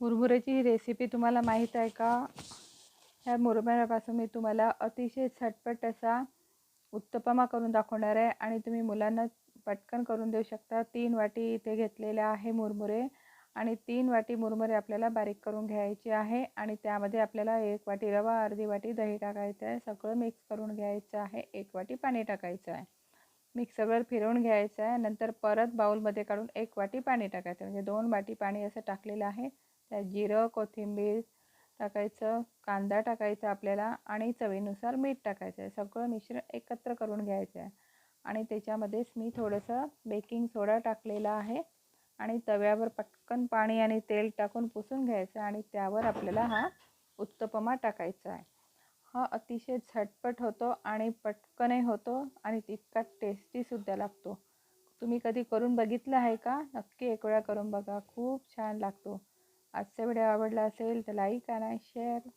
मुरमुऱ्याची ही recipe तुम्हाला माहीत आहे का? ह्या मुरमुऱ्यापासून मी तुम्हाला अतिशय झटपट असा उत्तपमा करून दाखवणार आहे आणि तुम्ही मुलांना पटकन करून देऊ शकता. तीन वाटी इथे घेतलेले आहे मुरमुरे आणि तीन वाटी मुरमुरे आपल्याला बारीक करून घ्यायचे आहे आणि त्यामध्ये आपल्याला एक वाटी रवा अर्धी वाटी दही टाकायचं आहे. सगळं मिक्स करून घ्यायचं आहे. एक वाटी पाणी टाकायचं आहे. मिक्सरवर फिरवून घ्यायचं आहे. नंतर परत बाऊलमध्ये काढून एक वाटी पाणी टाकायचं म्हणजे दोन वाटी पाणी असं टाकलेलं आहे. त्यात जिरं कोथिंबीर टाकायचं कांदा टाकायचा आपल्याला आणि चवीनुसार मीठ टाकायचं आहे. सगळं मिश्रण एकत्र करून घ्यायचं आहे. आणि त्याच्यामध्येच मी थोडंसं बेकिंग सोडा टाकलेला आहे आणि तव्यावर पटकन पाणी आणि तेल टाकून पुसून घ्यायचं आणि त्यावर आपल्याला हा उत्तपमा टाकायचा आहे. हा अतिशय झटपट होतो आणि पटकनही होतो आणि तितका टेस्टीसुद्धा लागतो. तुम्ही कधी करून बघितलं आहे का? नक्की एक वेळा करून बघा. खूप छान लागतो. आजचा व्हिडिओ आवडला असेल तर लाईक आणि शेअर